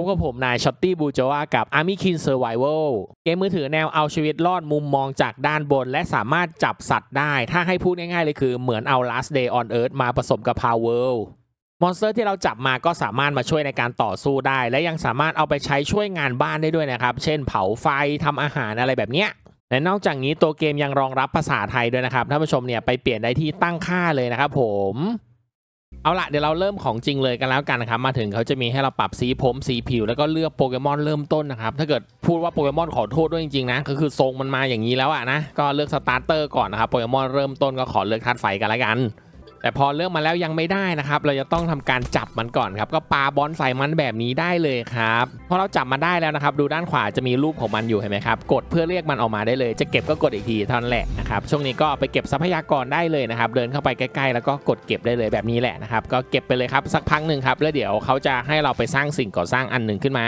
พบกับผมนายช็อตตี้บูโจวากับ Army k i n Survival เกมมือถือแนวเอาชีวิตรอดมุมมองจากด้านบน และสามารถจับสัตว์ได้ ถ้าให้พูดง่ายๆเลยคือเหมือนเอา Last Day on Earth มาผสมกับ Power มอนสเตอร์ที่เราจับมาก็สามารถมาช่วยในการต่อสู้ได้ และยังสามารถเอาไปใช้ช่วยงานบ้านได้ด้วยนะครับ เช่นเผาไฟทำอาหารอะไรแบบเนี้ยและนอกจากนี้ตัวเกมยังรองรับภาษาไทยด้วยนะครับท่านผู้ชมเนี่ยไปเปลี่ยนได้ที่ตั้งค่าเลยนะครับผม เอาละเดี๋ยวเราเริ่มของจริงเลยกันแล้วกันนะครับมาถึงเขาจะมีให้เราปรับสีผมสีผิว แล้วก็เลือกโปเกมอนเริ่มต้นนะครับถ้าเกิดพูดว่าโปเกมอนขอโทษด้วยจริงๆนะก็คือทรงมันมาอย่างนี้แล้วอะนะก็เลือกสตาร์เตอร์ก่อนนะครับโปเกมอนเริ่มต้นก็ขอเลือกธาตุไฟกันแล้วกัน แต่พอเลือกมาแล้วยังไม่ได้นะครับ เราจะต้องทำการจับมันก่อนครับ ก็ปาบอลใส่มันแบบนี้ได้เลยครับพอเราจับมาได้แล้วนะครับ ดูด้านขวาจะมีรูปของมันอยู่เห็นไหมครับ กดเพื่อเรียกมันออกมาได้เลย จะเก็บก็กดอีกทีเท่านั้นแหละนะครับ ช่วงนี้ก็ไปเก็บทรัพยากรได้เลยนะครับ เดินเข้าไปใกล้ๆ แล้วก็กดเก็บได้เลยแบบนี้แหละนะครับ ก็เก็บไปเลยครับสักพักหนึ่งครับ แล้วเดี๋ยวเขาจะให้เราไปสร้างสิ่งก่อสร้างอันหนึ่งขึ้นมา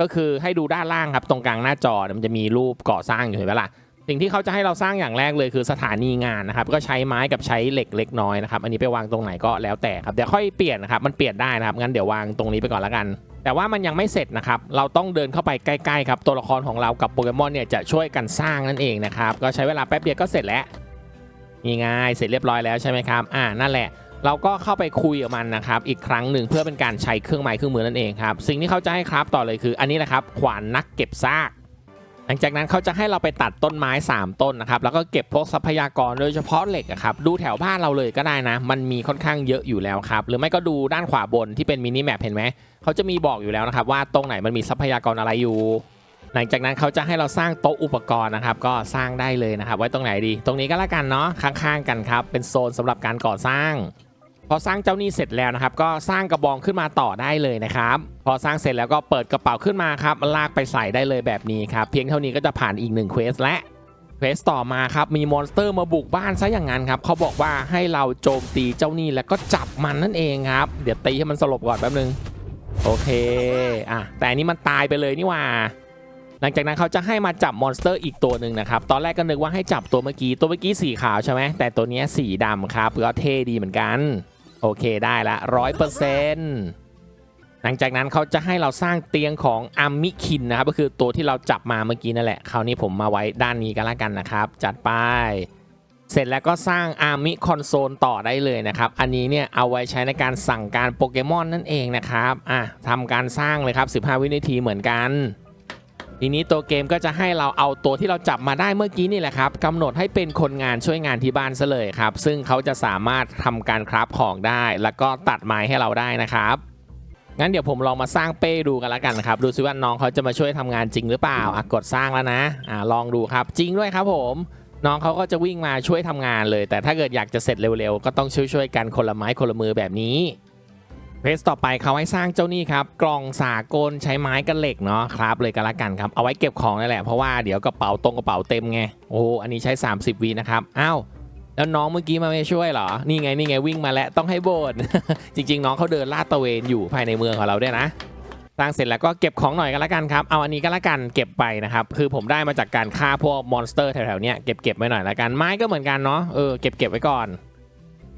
ก็คือให้ดูด้านล่างครับ ตรงกลางหน้าจอมันจะมีรูปก่อสร้างอยู่เห็นไหมล่ะ สิ่งที่เขาจะให้เราสร้างอย่างแรกเลยคือสถานีงานนะครับก็ใช้ไม้กับใช้เหล็กเล็กน้อยนะครับอันนี้ไปวางตรงไหนก็แล้วแต่ครับเดี๋ยวค่อยเปลี่ยนนะครับมันเปลี่ยนได้นะครับงั้นเดี๋ยววางตรงนี้ไปก่อนละกัน แต่ว่ามันยังไม่เสร็จนะครับเราต้องเดินเข้าไปใกล้ๆครับตัวละครของเรากับโปเกมอนเนี่ยจะช่วยกันสร้างนั่นเองนะครับก็ใช้เวลาแป๊บเดียวก็เสร็จแล้วนี่ไงเสร็จเรียบร้อยแล้วใช่ไหมครับอ่านั่นแหละเราก็เข้าไปคุยกับมันนะครับอีกครั้งหนึ่งเพื่อเป็นการใช้เครื่องไม้เครื่องมือนั่นเองครับสิ่งที่เขาจะให้ครับต่อเลยคือ อันนี้แหละครับขวานนักเก็บซาก หลังจากนั้นเขาจะให้เราไปตัดต้นไม้ 3 ต้นนะครับ แล้วก็เก็บพวกทรัพยากรโดยเฉพาะเหล็กครับ ดูแถวบ้านเราเลยก็ได้นะ มันมีค่อนข้างเยอะอยู่แล้วครับ หรือไม่ก็ดูด้านขวาบนที่เป็นมินิแมปเห็นไหม เขาจะมีบอกอยู่แล้วนะครับว่าตรงไหนมันมีทรัพยากรอะไรอยู่ หลังจากนั้นเขาจะให้เราสร้างโต๊ะอุปกรณ์นะครับ ก็สร้างได้เลยนะครับ ไว้ตรงไหนดี ตรงนี้ก็แล้วกันเนาะ ข้างๆกันครับ เป็นโซนสำหรับการก่อสร้าง อสร้างเจ้านี่เสร็จแล้วนะครับ ก็สร้างกระบองขึ้นมาต่อได้เลยนะครับ พอสร้างเสร็จแล้วก็เปิดกระเป๋าขึ้นมาครับลากไปใส่ได้เลยแบบนี้ครับ เพียงเท่านี้ก็จะผ่านอีกหนึ่งเควสและเควสต่อมาครับ มีมอนสเตอร์มาบุกบ้านซะอย่างนั้นครับเขาบอกว่าให้เราโจมตีเจ้านี่แล้วก็จับมันนั่นเองครับ เดี๋ยวตีให้มันสลบก่อนแป๊บนึง โอเค อะ แต่อันนี้มันตายไปเลยนี่ว่าหลังจากนั้นเขาจะให้มาจับมอนสเตอร์อีกตัวหนึ่งนะครับ ตอนแรกก็นึกว่าให้จับตัวเมื่อกี้ ตัวเมื่อกี้สีขาวใช่ไหมแต่ตัวนี้สีดำครับก็เท่ดีเหมือนกัน โอเคได้ละร้อยเปอร์เซ็นต์หลังจากนั้นเขาจะให้เราสร้างเตียงของอามิคินนะครับก็คือตัวที่เราจับมาเมื่อกี้นั่นแหละคราวนี้ผมมาไว้ด้านนี้กันละกันนะครับ จัดไป เสร็จแล้วก็สร้างอามิคอนโซลต่อได้เลยนะครับ อันนี้เนี่ยเอาไว้ใช้ในการสั่งการโปเกมอนนั่นเองนะครับอะทำการสร้างเลยครับ 15 วินาทีเหมือนกัน ทีนี้ตัวเกมก็จะให้เราเอาตัวที่เราจับมาได้เมื่อกี้นี่แหละครับกำหนดให้เป็นคนงานช่วยงานที่บ้านซะเลยครับ ซึ่งเขาจะสามารถทำการคราฟของได้ แล้วก็ตัดไม้ให้เราได้นะครับงั้นเดี๋ยวผมลองมาสร้างเป้ดูกันล้วกันนะครับ ดูซิว่าน้องเขาจะมาช่วยทำงานจริงหรือเปล่าอะกดสร้างแล้วนะอ่าลองดูครับ จริงด้วยครับผม น้องเขาก็จะวิ่งมาช่วยทำงานเลย แต่ถ้าเกิดอยากจะเสร็จเร็วๆ ก็ต้องช่วยๆกันคนละไม้คนละมือแบบนี้ เพจต่อไปเขาให้สร้างเจ้านี่ครับ กล่องสากลใช้ไม้กับเหล็กเนาะครับเลยกันละกันครับ เอาไว้เก็บของนั่นแหละเพราะว่าเดี๋ยวกระเป๋าตรงกระเป๋าเต็มไงโอ้อันนี้ใช้ 30วีนะครับอ้าวแล้วน้องเมื่อกี้มาไม่ช่วยเหรอ นี่ไงนี่ไงวิ่งมาแล้วต้องให้โบนจริง ๆ น้องเขาเดินลาดตระเวนอยู่ภายในเมืองของเราด้วยนะสร้างเสร็จแล้วก็เก็บของหน่อยกันละกันครับเอาอันนี้ก็ละกันเก็บไปนะครับคือผมได้มาจากการฆ่าพวกมอนสเตอร์แถวๆเนี้ยเก็บเก็บไว้หน่อยละกันไม้ก็เหมือนกันเนาะเออเก็บเก็บไว้ก่อน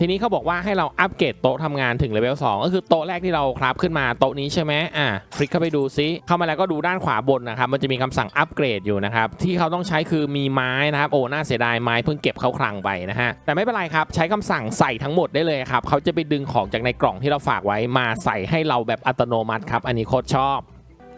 ทีนี้เขาบอกว่าให้เราอัปเกรดโต๊ะทำงานถึงเลเวล2ก็คือโต๊ะแรกที่เราคราฟขึ้นมาโต๊ะนี้ใช่ไหมอะคลิกเข้าไปดูซิเข้ามาแล้วก็ดูด้านขวาบนนะครับมันจะมีคำสั่งอัปเกรดอยู่นะครับที่เขาต้องใช้คือมีไม้นะครับโอ้น่าเสียดายไม้เพิ่งเก็บเข้าคลังไปนะฮะแต่ไม่เป็นไรครับใช้คำสั่งใส่ทั้งหมดได้เลยครับเขาจะไปดึงของจากในกล่องที่เราฝากไว้มาใส่ให้เราแบบอัตโนมัติครับอันนี้โคตรชอบ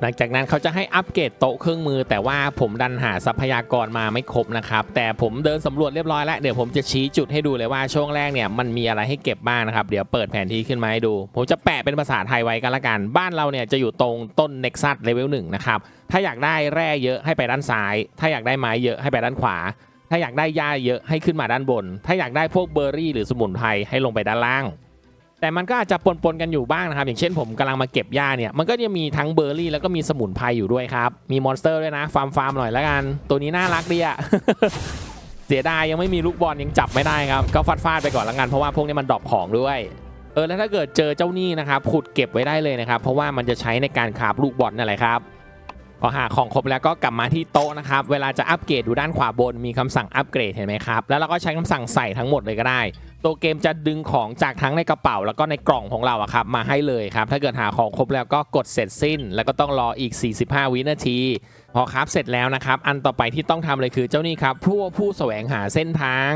หลังจากนั้นเขาจะให้อัปเกรดโต๊ะเครื่องมือ แต่ว่าผมดันหาทรัพยากรมาไม่ครบนะครับ แต่ผมเดินสำรวจเรียบร้อยแล้วเดี๋ยวผมจะชี้จุดให้ดูเลยว่าช่วงแรกเนี่ยมันมีอะไรให้เก็บบ้างนะครับ เดี๋ยวเปิดแผนที่ขึ้นมาให้ดู ผมจะแปะเป็นภาษาไทยไว้กันละกัน บ้านเราเนี่ยจะอยู่ตรงต้นเน็กซัสเลเวลหนึ่งนะครับถ้าอยากได้แร่เยอะให้ไปด้านซ้าย ถ้าอยากได้ไม้เยอะให้ไปด้านขวา ถ้าอยากได้หญ้าเยอะให้ขึ้นมาด้านบน ถ้าอยากได้พวกเบอร์รี่หรือสมุนไพรให้ลงไปด้านล่าง แต่มันก็อาจจะปนๆกันอยู่บ้างนะครับ อย่างเช่นผมกำลังมาเก็บหญ้าเนี่ย มันก็จะมีทั้งเบอร์รี่แล้วก็มีสมุนไพรอยู่ด้วยครับ มีมอนสเตอร์ด้วยนะ ฟาร์มฟาร์มหน่อยแล้วกัน ตัวนี้น่ารักดีอะเสียดายยังไม่มีลูกบอลยังจับไม่ได้ครับ ก็ฟาดฟาดไปก่อนละกันเพราะว่าพวกนี้มันดรอปของด้วยเออแล้วถ้าเกิดเจอเจ้านี้นะครับขุดเก็บไว้ได้เลยนะครับ เพราะว่ามันจะใช้ในการขาบลูกบอลนั่นแหละครับพอหาของครบแล้วก็กลับมาที่โต๊ะนะครับ เวลาจะอัปเกรดดูด้านขวาบนมีคำสั่งอัปเกรดเห็นไหมครับ แล้วเราก็ใช้คำสั่งใส่ทั้งหมดเลยก็ได้ ตัวเกมจะดึงของจากทั้งในกระเป๋า แล้วก็ในกล่องของเราอะครับมาให้เลยครับ ถ้าเกิดหาของครบแล้วก็กดเสร็จสิ้น แล้วก็ต้องรออีก 45 วินาที พอครับเสร็จแล้วนะครับ อันต่อไปที่ต้องทำเลยคือเจ้านี่ครับผู้ผู้แสวงหาเส้นทาง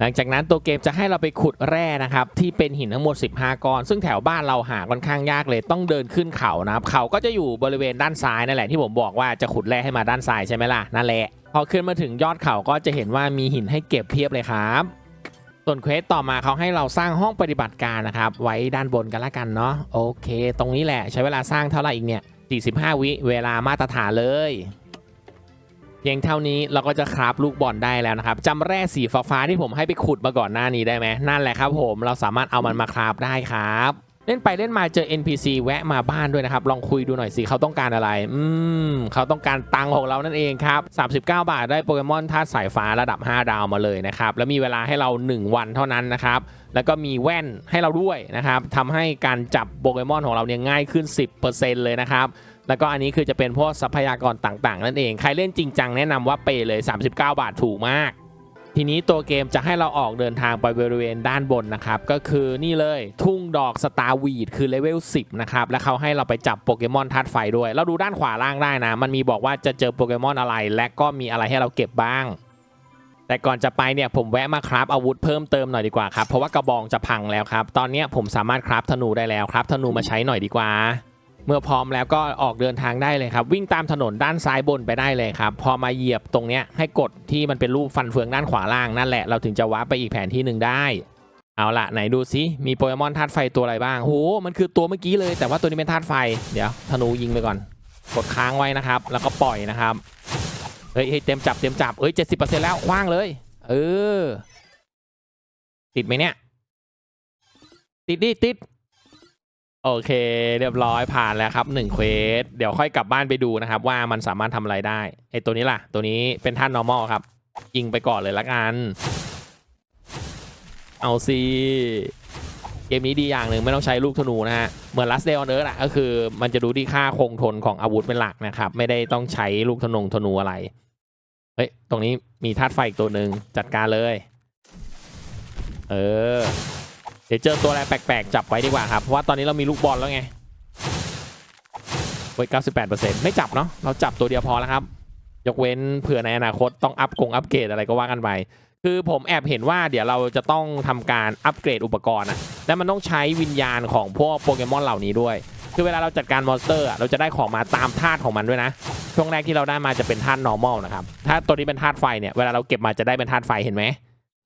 หลังจากนั้นตัวเกมจะให้เราไปขุดแร่นะครับที่เป็นหินทั้งหมด 15 ก้อน ซึ่งแถวบ้านเราหาค่อนข้างยากเลยต้องเดินขึ้นเขานะครับเขาก็จะอยู่บริเวณด้านซ้ายนั่นแหละที่ผมบอกว่าจะขุดแร่ให้มาด้านซ้ายใช่ไหมล่ะนั่นแหละพอขึ้นมาถึงยอดเขาก็จะเห็นว่ามีหินให้เก็บเพียบเลยครับ ส่วนเควสต่อมาเขาให้เราสร้างห้องปฏิบัติการนะครับ ไว้ด้านบนกันละกันเนาะโอเค ตรงนี้แหละใช้เวลาสร้างเท่าไหร่อีกเนี่ย 45 วิเวลามาตรฐานเลยเพียงเท่านี้เราก็จะคราฟลูกบอลได้แล้วนะครับจำแร่สีฟ้าที่ผมให้ไปขุดมาก่อนหน้านี้ได้ไหมนั่นแหละครับ ผมเราสามารถเอามันมาคราฟได้ครับ เล่นไปเล่นมาเจอ NPC แวะมาบ้านด้วยนะครับ ลองคุยดูหน่อยสิเขาต้องการอะไร อืมเขาต้องการตังของเรานั่นเองครับ 39 บาทได้โปเกมอนธาตุสายฟ้าระดับ 5 ดาวมาเลยนะครับ แล้วมีเวลาให้เรา 1 วันเท่านั้นนะครับ แล้วก็มีแว่นให้เราด้วยนะครับทำให้การจับโปเกมอนของเราเนี่ยง่ายขึ้น 10%เลยนะครับแล้วก็อันนี้คือจะเป็นพวกทรัพยากรต่างๆ นั่นเอง ใครเล่นจริงจังแนะนำว่าเปย์เลย 39 บาทถูกมาก ทีนี้ตัวเกมจะให้เราออกเดินทางไปบริเวณด้านบนนะครับ ก็คือนี่เลยทุ่งดอกสตาร์วีดคือเลเวล 10 นะครับ และเขาให้เราไปจับโปเกมอนธาตุไฟด้วย เราดูด้านขวาล่างได้นะ มันมีบอกว่าจะเจอโปเกมอนอะไร และก็มีอะไรให้เราเก็บบ้าง แต่ก่อนจะไปเนี่ยผมแวะมาคราฟอาวุธเพิ่มเติมหน่อยดีกว่าครับ เพราะว่ากระบองจะพังแล้วครับ ตอนนี้ผมสามารถคราฟธนูได้แล้วครับ ธนูมาใช้หน่อยดีกว่า มื่อพร้อมแล้วก็ออกเดินทางได้เลยครับ วิ่งตามถนนด้านซ้ายบนไปได้เลยครับ พอมาเหยียบตรงเนี้ยให้กดที่มันเป็นรูปฟันเฟืองด้านขวาล่างนั่นแหละเราถึงจะว้าร์ไปอีกแผนที่หนึ่งได้ เอาละไหนดูซิมีโปเกมอนธาตุไฟตัวอะไรบ้างโหมันคือตัวเมื่อกี้เลย แต่ว่าตัวนี้เป็นธาตุไฟ เดี๋ยวธนูยิงไปก่อน กดค้างไว้นะครับ แล้วก็ปล่อยนะครับเฮ้ยเฮ้ยเต็มจับเต็มจับเอ้ยเจ็ดสิบเปอร์เซ็นต์แล้วคว้างเลย เออ ติดไหมเนี่ย ติดดิติด โอเค เรียบร้อยผ่านแล้วครับ1เควสเดี๋ยวค่อยกลับบ้านไปดูนะครับ ว่ามันสามารถทำอะไรได้ไอตัวนี้ล่ะ ตัวนี้เป็นท่าน normal ครับ ยิงไปก่อนเลยละกัน เอาสิเกมนี้ดีอย่างหนึ่งไม่ต้องใช้ลูกธนูนะฮะ เหมือน Last Day on Earth อะก็คือมันจะดูที่ค่าคงทนของอาวุธเป็นหลักนะครับ ไม่ได้ต้องใช้ลูกธนงธนูอะไร เฮ้ย ตรงนี้มีธาตุไฟอีกตัวหนึ่งจัดการเลย เออ เดี๋ยวเจอตัวอะไรแปลกๆ จับไว้ดีกว่าครับ เพราะว่าตอนนี้เรามีลูกบอลแล้วไงเฮ้ย98%ไม่จับเนาะ เราจับตัวเดียวพอแล้วครับ ยกเว้นเผื่อในอนาคตต้องอัพกงอัปเกรดอะไรก็ว่ากันไป คือผมแอบเห็นว่าเดี๋ยวเราจะต้องทำการอัปเกรดอุปกรณ์อะและมันต้องใช้วิญญาณของพวกโปเกมอนเหล่านี้ด้วย คือเวลาเราจัดการมอนสเตอร์เราจะได้ของมาตามธาตุของมันด้วยนะ ช่วงแรกที่เราได้มาจะเป็นธาตุ normal นะครับ ถ้าตัวนี้เป็นธาตุไฟเนี่ย เวลาเราเก็บมาจะได้เป็นธาตุไฟเห็นไหม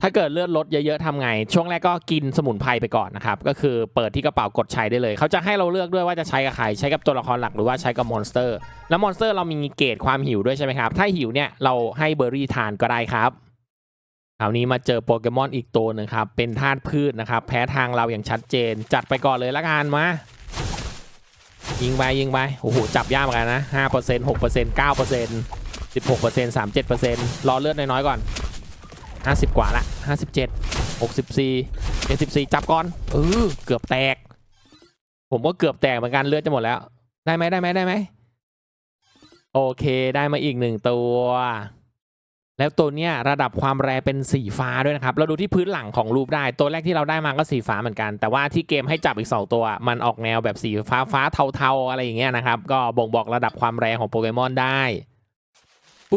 ถ้าเกิดเลือดลดเยอะๆทำไง ช่วงแรกก็กินสมุนไพรไปก่อนนะครับ ก็คือเปิดที่กระเป๋ากดใช้ได้เลย เขาจะให้เราเลือกด้วยว่าจะใช้กับใคร ใช้กับตัวละครหลักหรือว่าใช้กับมอนสเตอร์ แล้วมอนสเตอร์เรามีเกรดความหิวด้วยใช่ไหมครับ ถ้าหิวเนี่ยเราให้เบอร์รี่ทานก็ได้ครับคราวนี้มาเจอโปเกมอนอีกตัวหนึ่งครับ เป็นธาตุพืชนะครับ แพ้ทางเราอย่างชัดเจน จัดไปก่อนเลยละกันมา ยิงไปยิงไป โอ้โห จับยากเหมือนกันนะห้าเปอร์เซ็นต์หกเปอร์เซ็นต์เก้าเปอร์เซ็นต์สิบหกเปอร์เซ็นต์สามเจ็ดเปอร์เซ็นต์รอเลือดน้อยๆก่อน ห้าสิบกว่าละห้าสิบเจ็ดหกสิบสี่เจ็ดสิบสี่จับก่อนเออเกือบแตก ผมก็เกือบแตกเหมือนกันเลือดจะหมดแล้ว ได้ไหมได้ไหมได้ไหมโอเคได้มาอีกหนึ่งตัว แล้วตัวเนี้ยระดับความแรงเป็นสีฟ้าด้วยนะครับ เราดูที่พื้นหลังของรูปได้ตัวแรกที่เราได้มาก็สีฟ้าเหมือนกัน แต่ว่าที่เกมให้จับอีก 2 ตัว มันออกแนวแบบสีฟ้าฟ้าเทาๆอะไรอย่างเงี้ยนะครับ ก็บ่งบอกระดับความแรงของโปเกมอนได้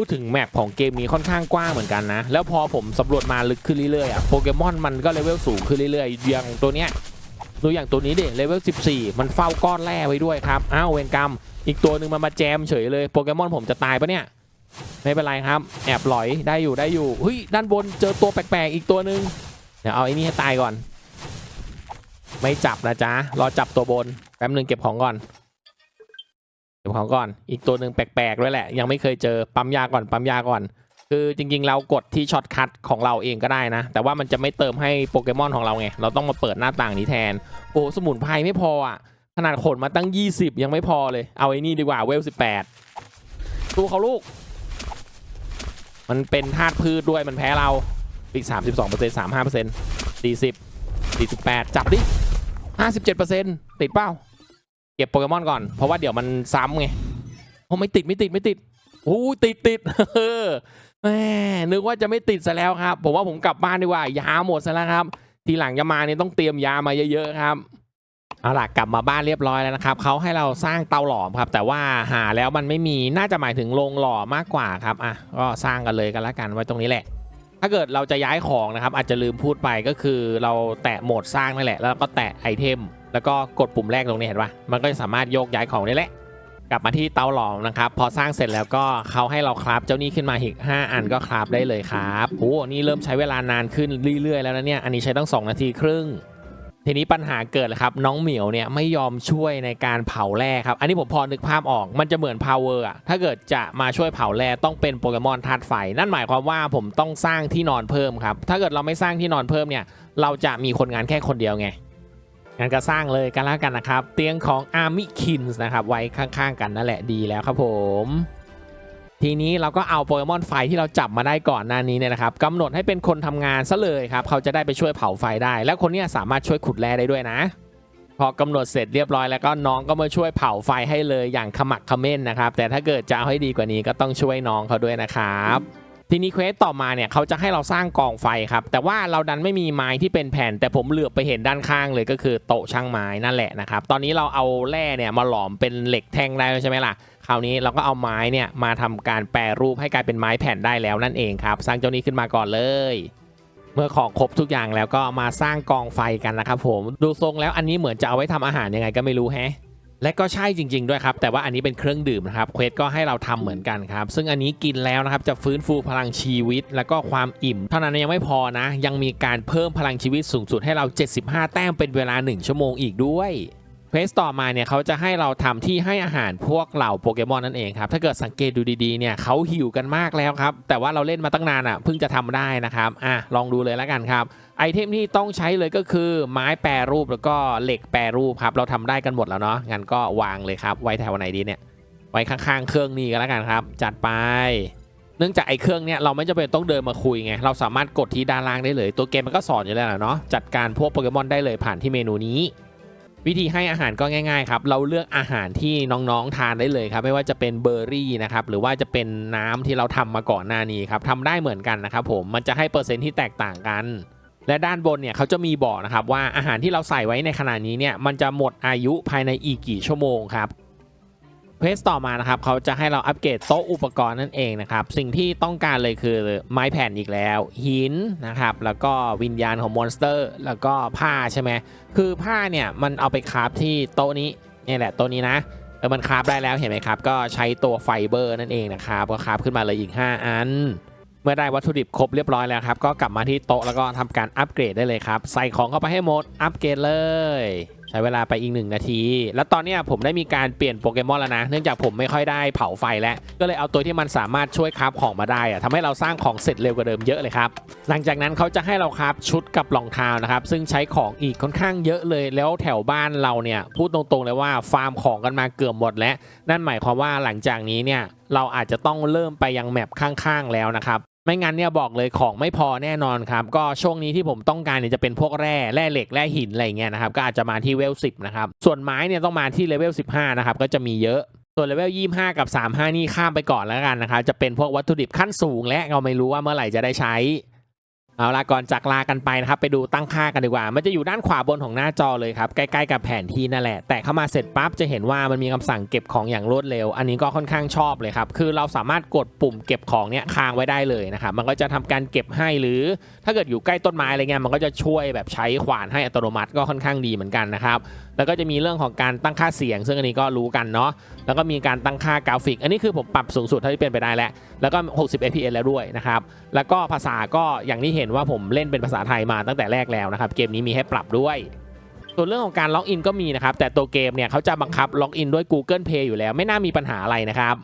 พูดถึงแมปของเกมนี้ค่อนข้างกว้างเหมือนกันนะ แล้วพอผมสำรวจมาลึกขึ้นเรื่อยๆอะโปเกมอนมันก็เลเวลสูงขึ้นเรื่อยๆอย่างตัวเนี้ยดูอย่างตัวนี้ดิเลเวล14 มันเฝ้าก้อนแร่ไว้ด้วยครับอ้าวเวรกรรม อีกตัวหนึ่งมันมาแจมเฉยเลยโปเกมอนผมจะตายปะเนี่ย ไม่เป็นไรครับ แอบหลอยได้อยู่ได้อยู่เฮ้ยด้านบนเจอตัวแปลกๆอีกตัวหนึ่งเดี๋ยวเอาไอ้นี่ให้ตายก่อน ไม่จับนะจ๊ะรอจับตัวบนแป๊บหนึ่งเก็บของก่อน ก็บของก่อน อีกตัวหนึ่งแปลกๆด้วยแหละ ยังไม่เคยเจอปั๊มยาก่อนปั๊มยาก่อน คือจริงๆ เรากดที่ช็อตคัทของเราเองก็ได้นะ แต่ว่ามันจะไม่เติมให้โปเกมอนของเราไง เราต้องมาเปิดหน้าต่างนี้แทน โอ้สมุนไพรไม่พออะ ขนาดขนมาตั้ง 20 ยังไม่พอเลย เอาไอ้นี่ดีกว่าเวล 18ตู้เขาลูก มันเป็นธาตุพืชด้วยมันแพ้เราอีกสามสิบสองเปอร์เซ็นต์สามห้าเปอร์เซ็นต์สี่สิบสี่สิบแปดจับดิห้าสิบเจ็ดเปอร์เซ็นต์ติดเป้า เก็บโปเกมอนก่อน เพราะว่าเดี๋ยวมันซ้ำไงโอ้ไม่ติดไม่ติดไม่ติดโอ้ติดติดเออแหมนึกว่าจะไม่ติดซะแล้วครับ ผมว่าผมกลับบ้านดีกว่า ยาหมดซะแล้วครับ ทีหลังจะมาเนี่ยต้องเตรียมยามาเยอะๆครับเอาล่ะกลับมาบ้านเรียบร้อยแล้วนะครับเขาให้เราสร้างเตาหลอมครับ แต่ว่าหาแล้วมันไม่มีน่าจะหมายถึงโรงหล่อมากกว่าครับอะก็สร้างกันเลยกันละกันไว้ตรงนี้แหละ ถ้าเกิดเราจะย้ายของนะครับ อาจจะลืมพูดไปก็คือเราแตะโหมดสร้างนั่นแหละ แล้วก็แตะไอเทม แล้วก็กดปุ่มแรกตรงนี้เห็นปะมันก็จะสามารถโยกย้ายของได้แหละกลับมาที่เตาหลอมนะครับ พอสร้างเสร็จแล้วก็เขาให้เราคราฟเจ้านี้ขึ้นมาอีก 5 อันก็คราฟได้เลยครับโอ้นี่เริ่มใช้เวลานานขึ้นเรื่อยๆ แล้วนะเนี่ย อันนี้ใช้ตั้ง 2 นาทีครึ่ง ทีนี้ปัญหาเกิดเลยครับ น้องเหมียวเนี่ยไม่ยอมช่วยในการเผาแร่ครับ อันนี้ผมพอนึกภาพออก มันจะเหมือน power อะถ้าเกิดจะมาช่วยเผาแร่ต้องเป็นโปเกมอนธาตุไฟ นั่นหมายความว่าผมต้องสร้างที่นอนเพิ่มครับ ถ้าเกิดเราไม่สร้างที่นอนเพิ่มเนี่ย เราจะมีคนงานแค่คนเดียวไง งั้นก็สร้างเลยกันแล้วกันนะครับ เตียงของ Army Kins นะครับ ไว้ข้างๆกันนั่นแหละดีแล้วครับผม ทีนี้เราก็เอาโปเกมอนไฟที่เราจับมาได้ก่อนหน้านี้เนี่ยนะครับกำหนดให้เป็นคนทำงานซะเลยครับ เขาจะได้ไปช่วยเผาไฟได้ แล้วคนนี้สามารถช่วยขุดแร่ได้ด้วยนะ พอกำหนดเสร็จเรียบร้อยแล้วก็น้องก็มาช่วยเผาไฟให้เลยอย่างขมักเขม้นนะครับ แต่ถ้าเกิดจะเอาให้ดีกว่านี้ก็ต้องช่วยน้องเขาด้วยนะครับ ทีนี้เควสต่อมาเนี่ยเขาจะให้เราสร้างกองไฟครับ แต่ว่าเราดันไม่มีไม้ที่เป็นแผ่น แต่ผมเหลือบไปเห็นด้านข้างเลยก็คือโต๊ะช่างไม้นั่นแหละนะครับ ตอนนี้เราเอาแร่เนี่ยมาหลอมเป็นเหล็กแท่งได้ใช่ไหมล่ะ คราวนี้เราก็เอาไม้เนี่ยมาทำการแปรรูปให้กลายเป็นไม้แผ่นได้แล้วนั่นเองครับ สร้างเจ้านี้ขึ้นมาก่อนเลยเมื่อของครบทุกอย่างแล้วก็มาสร้างกองไฟกันนะครับผม ดูทรงแล้วอันนี้เหมือนจะเอาไว้ทำอาหารยังไงก็ไม่รู้แฮะ และก็ใช่จริง ๆ ด้วยครับ แต่ว่าอันนี้เป็นเครื่องดื่มนะครับเควสก็ให้เราทำเหมือนกันครับ ซึ่งอันนี้กินแล้วนะครับ จะฟื้นฟูพลังชีวิต แล้วก็ความอิ่ม เท่านั้นยังไม่พอนะ ยังมีการเพิ่มพลังชีวิตสูงสุดให้เรา 75 แต้มเป็นเวลา 1 ชั่วโมงอีกด้วย เควสต่อมาเนี่ยเขาจะให้เราทำที่ให้อาหารพวกเหล่าโปเกมอนนั่นเองครับ ถ้าเกิดสังเกตดูดีๆเนี่ยเขาหิวกันมากแล้วครับ แต่ว่าเราเล่นมาตั้งนานอะเพิ่งจะทำได้นะครับอะลองดูเลยแล้วกันครับ ไอเทมที่ต้องใช้เลยก็คือไม้แปรรูปแล้วก็เหล็กแปรรูปครับ เราทำได้กันหมดแล้วเนาะงั้นก็วางเลยครับ ไว้แถวไหนดีเนี่ยไว้ข้างๆเครื่องนี้ก็แล้วกันครับ จัดไปเนื่องจากไอ้เครื่องเนี้ยเราไม่จำเป็นต้องเดินมาคุยไง เราสามารถกดที่ด้านล่างได้เลย ตัวเกมมันก็สอนอยู่แล้วเนาะจัดการพวกโปเกมอนได้เลยผ่านที่เมนูนี้ วิธีให้อาหารก็ง่ายๆครับเราเลือกอาหารที่น้องๆทานได้เลยครับไม่ว่าจะเป็นเบอร์รี่นะครับหรือว่าจะเป็นน้ำที่เราทำมาก่อนหน้านี้ครับทำได้เหมือนกันนะครับผมมันจะให้เปอร์เซ็นต์ที่แตกต่างกันและด้านบนเนี่ยเขาจะมีบอกนะครับว่าอาหารที่เราใส่ไว้ในขณะนี้เนี่ยมันจะหมดอายุภายในอีกกี่ชั่วโมงครับ เพสต่อมานะครับเขาจะให้เราอัปเกรดโต๊ะอุปกรณ์นั่นเองนะครับ สิ่งที่ต้องการเลยคือไม้แผ่นอีกแล้ว หินนะครับ แล้วก็วิญญาณของมอนสเตอร์ แล้วก็ผ้าใช่ไหมคือผ้าเนี่ยมันเอาไปคราฟที่โต๊ะนี้นี่แหละโต๊ะนี้นะเออมันคราฟได้แล้วเห็นไหมครับ ก็ใช้ตัวไฟเบอร์นั่นเองนะครับ ก็คราฟขึ้นมาเลยอีก 5 อัน เมื่อได้วัตถุดิบครบเรียบร้อยแล้วครับ ก็กลับมาที่โต๊ะแล้วก็ทำการอัปเกรดได้เลยครับ ใส่ของเข้าไปให้หมด อัปเกรดเลยใช้เวลาไปอีกหนึ่งนาที แล้วตอนนี้ผมได้มีการเปลี่ยนโปเกมอนแล้วนะ เนื่องจากผมไม่ค่อยได้เผาไฟแล้ว ก็เลยเอาตัวที่มันสามารถช่วยคราฟของมาได้อะทำให้เราสร้างของเสร็จเร็วกว่าเดิมเยอะเลยครับ หลังจากนั้นเขาจะให้เราคราฟชุดกับรองเท้านะครับ ซึ่งใช้ของอีกค่อนข้างเยอะเลย แล้วแถวบ้านเราเนี่ยพูดตรงๆเลยว่าฟาร์มของกันมาเกือบหมดแล้ว นั่นหมายความว่าหลังจากนี้เนี่ยเราอาจจะต้องเริ่มไปยังแมปข้างๆแล้วนะครับ ไม่งั้นเนี่ยบอกเลยของไม่พอแน่นอนครับ ก็ช่วงนี้ที่ผมต้องการเนี่ยจะเป็นพวกแร่แร่เหล็กแร่หินอะไรเงี้ยนะครับก็อาจจะมาที่เวล10นะครับส่วนไม้เนี่ยต้องมาที่เลเวล15นะครับก็จะมีเยอะส่วนเลเวล25 กับ 35 นี่ข้ามไปก่อนแล้วกันนะครับ จะเป็นพวกวัตถุดิบขั้นสูงและเราไม่รู้ว่าเมื่อไหร่จะได้ใช้ เอาละก่อนจากลากันไปนะครับไปดูตั้งค่ากันดีกว่า มันจะอยู่ด้านขวาบนของหน้าจอเลยครับใกล้ๆกับแผนที่นั่นแหละ แต่เข้ามาเสร็จปั๊บจะเห็นว่ามันมีคำสั่งเก็บของอย่างรวดเร็ว อันนี้ก็ค่อนข้างชอบเลยครับ คือเราสามารถกดปุ่มเก็บของเนี้ยค้างไว้ได้เลยนะครับมันก็จะทำการเก็บให้หรือ ถ้าเกิดอยู่ใกล้ต้นไม้อะไรเงี้ยมันก็จะช่วยแบบใช้ขวานให้อัตโนมัติก็ค่อนข้างดีเหมือนกันนะครับ แล้วก็จะมีเรื่องของการตั้งค่าเสียง ซึ่งอันนี้ก็รู้กันเนาะแล้วก็มีการตั้งค่ากราฟิก อันนี้คือผมปรับสูงสุดเท่าที่เป็นไปได้แล้วแล้วก็ 60 fps แล้วด้วยนะครับแล้วก็ภาษาก็อย่างที่เห็นว่าผมเล่นเป็นภาษาไทยมาตั้งแต่แรกแล้วนะครับเกมนี้มีให้ปรับด้วยส่วนเรื่องของการล็อกอินก็มีนะครับ แต่ตัวเกมเนี่ยเขาจะบังคับล็อกอินด้วย Google Pay อยู่แล้ว ไม่น่ามีปัญหาอะไรนะครับ